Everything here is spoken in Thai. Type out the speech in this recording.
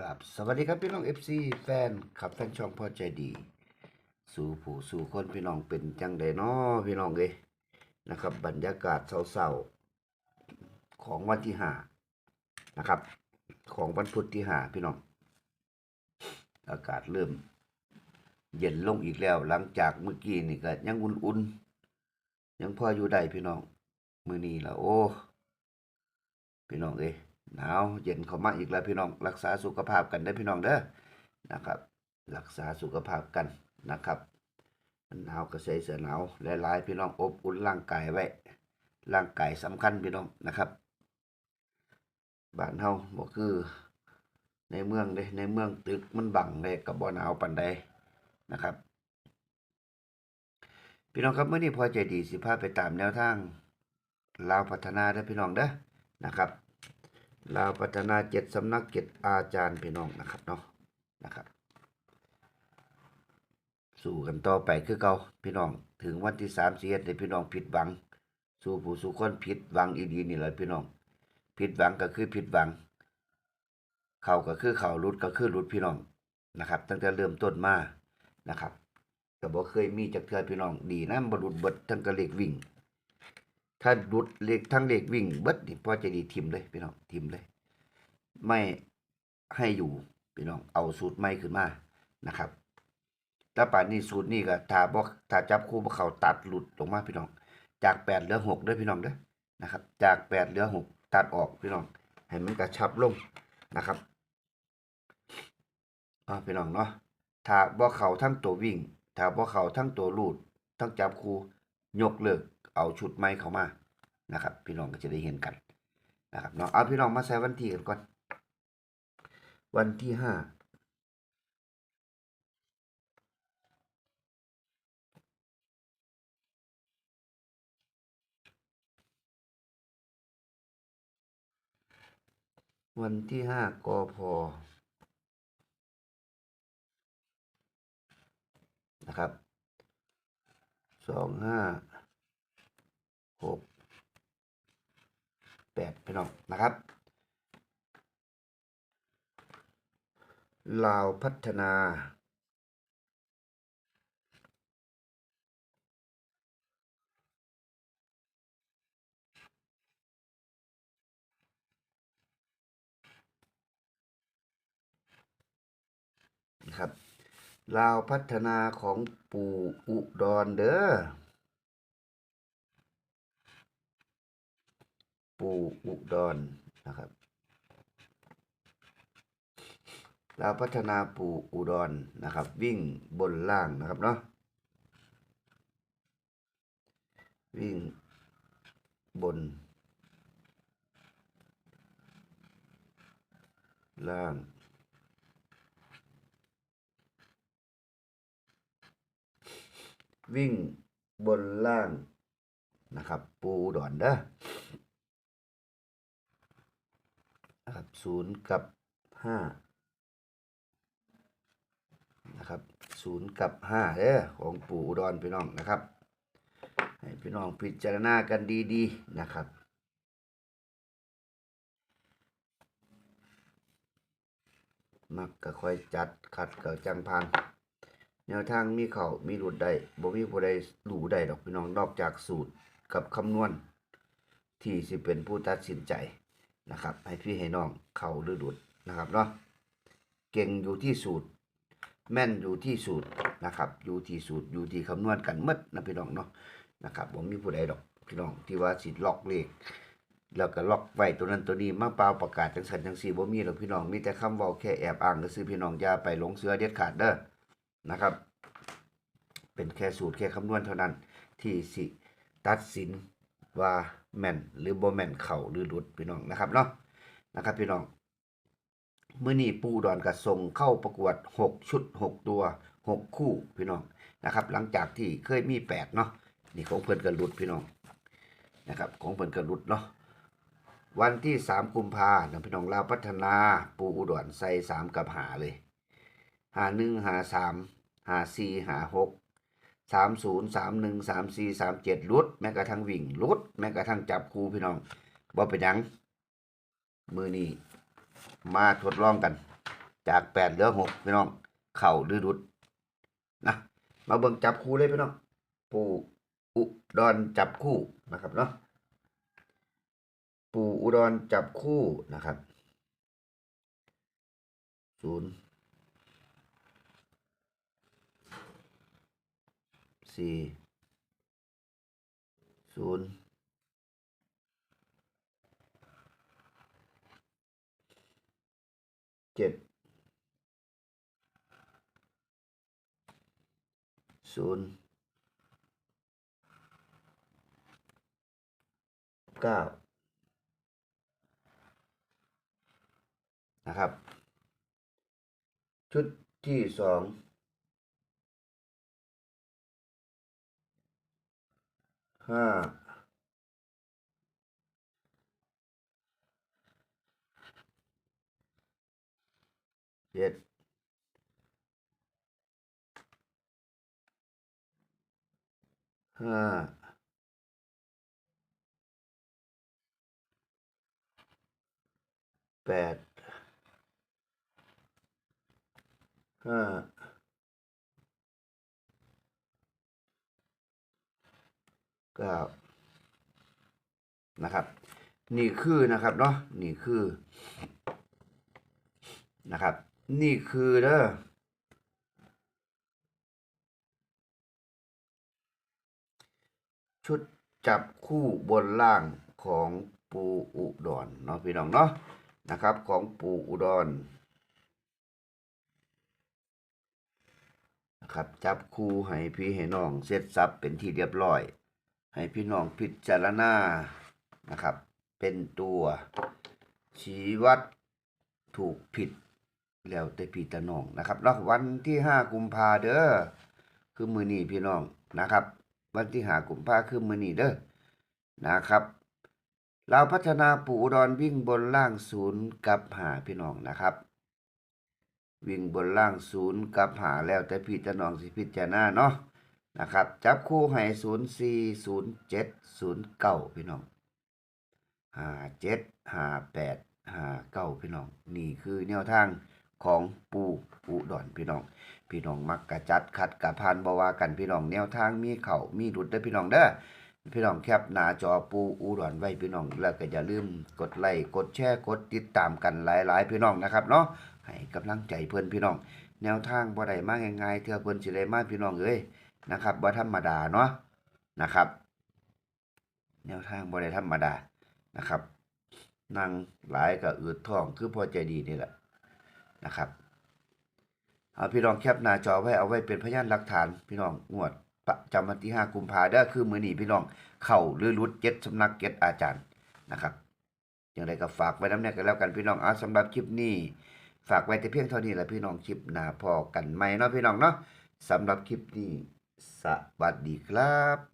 กับสวัสดีครับพี่น้อง FC แฟนขับแฟนช่องพ่อใจดี สู่ผู้สู่คนพี่น้องเป็นจังไดน้อพี่น้องเอ้ยนะครับ บรรยากาศเศร้าๆของวันที่ห้านะครับ ของวันพุธที่ห้าพี่น้อง อากาศเริ่ม เย็นลงอีกแล้ว หลังจากเมื่อกี้นี่ก็ยังอุ่นๆยังพออยู่ได้พี่น้อง มือนี้ละโอ้ พี่น้องเอ้ หนาวเย็นเข้ามาอีกแล้วพี่น้อง รักษาสุขภาพกันได้พี่น้องเด้อนะครับ รักษาสุขภาพกันนะครับหนาวก็ใส่เสื้อหนาวหลายๆพี่น้องอบอุ่นร่างกายไว้ ร่างกายสำคัญพี่น้องนะครับบ้านเฮาบ่คือในเมืองเด้ในเมืองตึกมันบังเลยกับบ่หนาวปานใดนะครับ พี่น้องครับเมื่อนี้พอใจดีสิพาไปตามแนวทางลาวพัฒนาเด้อพี่น้องเด้อนะครับ ลาวพัฒนาเจ็ดสำนักเจ็ดอาจารย์พี่น้องนะครับเนาะนะครับ สู้กันต่อไปคือเก่าพี่น้องถึงวันที่สามสิบเอ็ดพี่น้องผิดหวัง สู้ผู้สู้คนผิดหวังอีดีนี่แหละพี่น้องผิดหวังก็คือผิดหวัง เข่าก็คือเข่ารุดก็คือรุดพี่น้องนะครับ ตั้งแต่เริ่มต้นมานะครับก็บ่เคยมีจักเทือพี่น้องดีนะบ่รุดเบิดทั้งกระเลขวิ่ง ถ้ารุดเลขทั้งเลขวิ่งเบิดนี่พอจะดีทิมเลยพี่น้องทิมเลย ไม่ให้อยู่พี่น้องเอาสูตรใหม่ขึ้นมานะครับถ้าป่านนี้สูตรนี้ก็ถ้าบ่ถ้าจับคู่บ่เขาตัดหลุดลงมาพี่น้อง จากแปดเหลือหกด้อพี่น้องเด้อนะครับ จากแปดเหลือหกตัดออกพี่น้องให้มันกระชับลงนะครับอ่าพี่น้องเนาะถ้าบ่เขาทั้งตัววิ่ง ถ้าบ่เขาทั้งตัวลูด ทั้งจับคู่ยกเลิก เอาชุดใหม่เขามานะครับ พี่น้องก็จะได้เห็นกันนะครับเนาะเอาพี่น้องมาใส่วันที่กันก่อน วันที่ห้าวันที่ห้ากพนะครับสองห้า หกแปดพี่น้องนะครับลาวพัฒนาครับลาวพัฒนาของปู่อุดรเด้อ ปูอุดรนะครับลาพัฒนาปูอุดรนะครับ วิ่งบนล่างนะครับเนาะวิ่งบน ล่างวิ่งบนล่างนะครับ ปูอุดอนเด้อนะครับ ศูนย์กับห้านะครับศูนย์กับห้าเด้อของปู่อุดรพี่น้องนะครับ ให้พี่น้องพิจารณากันดีๆนะครับมักก็ค่อยจัดขัดกับจังพันแนวทางมีเขามีหลุดได้บ่มีผู้ใดรู้ได้ดอกพี่น้องนอกจากสูตรกับคำนวณ ที่สิเป็นผู้ตัดสินใจ นะครับ ให้พี่ให้น้องเข้าหรือหลุดนะครับเนาะเก่งอยู่ที่สูตร แม่นอยู่ที่สูตรนะครับ อยู่ที่สูตรอยู่ที่คำนวณกันมดนะพี่น้องเนาะนะครับบ่มีผู้ใดดอกพี่น้องที่ว่าสิล็อกเลขแล้วก็ล็อกไว้ตัวนั้นตัวนี้มาเปล่าประกาศจังสันจังสี่บ่มีหรอกพี่น้องมีแต่คำว้าแค่แอบอ้างก็ซื้อพี่น้องยาไปหลงเสือเด็ดขาดเด้อนะครับ เป็นแค่สูตรแค่คำนวณเท่านั้นที่สิตัดสินว่า แม่นหรือบ่แม่นเข่าหรือหลุดพี่น้องนะครับเนาะนะครับพี่น้องเมื่อนี้ปูดอนกระส่งเข้าประกวด 6 ชุด 6 ตัว 6 คู่พี่น้องนะครับ หลังจากที่เคยมี 8 เนาะนี่ของเพิ่อนกระลุดพี่น้องนะครับ ของเพิ่อนกระลุดเนาะวันที่ 3 กุมภาพันธ์พี่น้องลาวพัฒนา ปูอุดรใส่3 กับหาเลยหาหนึ่งหาสามหาสี่หาหก สามศูนย์สามหนึ่งสามสี่สามเจ็ดลุดแม้กระทั่งวิ่งลุดแม้กระทั่งจับคูพี่น้องบ่เป็นยังมือนี้มาทดลองกัน จากแปดเหลือหกพี่น้อง เข่าหรือรุดนะมาเบิ่งจับคู่เลยพี่น้องปู่อุดรจับคู่นะครับเนาะปู่อุดรจับคู่นะครับศูนย์ สี่ศูนย์เจ็ดศูนย์เก้านะครับ ชุดที่สอง ห้าเจ็ดห้าแปดห้า ก้านะครับ นี่คือนะครับเนาะนี่คือนะครับ นี่คือเด้อชุดจับคู่บนล่างของปูอุดรเนาะพี่น้องเนาะนะครับของปูอุดรนะครับจับคู่ให้พี่ให้น้องเสร็จสับเป็นที่เรียบร้อย ให้พี่น้องพิจารณานะครับ เป็นตัวชี้วัดถูกผิดแล้วแต่พี่ตะน้องนะครับแล้ววันที่ห้ากุมภาเด้อคือมือนีพี่น้องนะครับ วันที่ห้ากุมภาคือมือนีเด้อนะครับเราพัฒนาปู่อุดรวิ่งบนล่างศูนย์กับหาพี่น้องนะครับ วิ่งบนล่างศูนย์กับหาแล้วแต่พี่ตะน้องสิพิจารณาเนาะ นะครับ จับคู่ให้ศูนย์สี่ศูนย์เจ็ดศูนย์เก้าพี่น้องห้าเจ็ดห้าแปดห้าเก้าพี่น้อง นี่คือแนวทางของปูอุดรพี่น้อง พี่น้องมักกะจัดคัดกะพานบว่ากันพี่น้องแนวทางมีเข่ามีดุดเด้พี่น้องเด้อพี่น้องแคปหน้าจอปูอุดรไว้พี่น้อง แล้วก็อย่าลืมกดไลค์กดแชร์กดติดตามกันหลายๆ พี่น้องนะครับเนาะให้กำลังใจเพื่อนพี่น้อง แนวทางบ่ได้มากง่ายๆเทื่อเพิ่นสิได้มากพี่น้องเอ้ย นะครับบ่ธรรมดาเนาะนะครับ แนวทางบ่ได้ธรรมดานะครับนั่งหลายก็อืดท้องคือพอใจดีนี่แหละนะครับเอาพี่น้องแคปหน้าจอไว้เอาไว้เป็นพยานหลักฐานพี่น้องงวดประจำวันที่5กุมภาเด้อคือมื้อนี้พี่น้องเข้าหรือรุดเจ็ดสำนักเจ็ดอาจารย์นะครับอย่างไรก็ฝากไว้น้ำเนี่ยกันแล้วกันพี่น้องเอาสำหรับคลิปนี้ ฝากไว้แต่เพียงเท่านี้แหละพี่น้องคลิปหน้าพอกันใหม่เนาะพี่น้องเนาะสำหรับคลิปนี้ สวัสดีครับ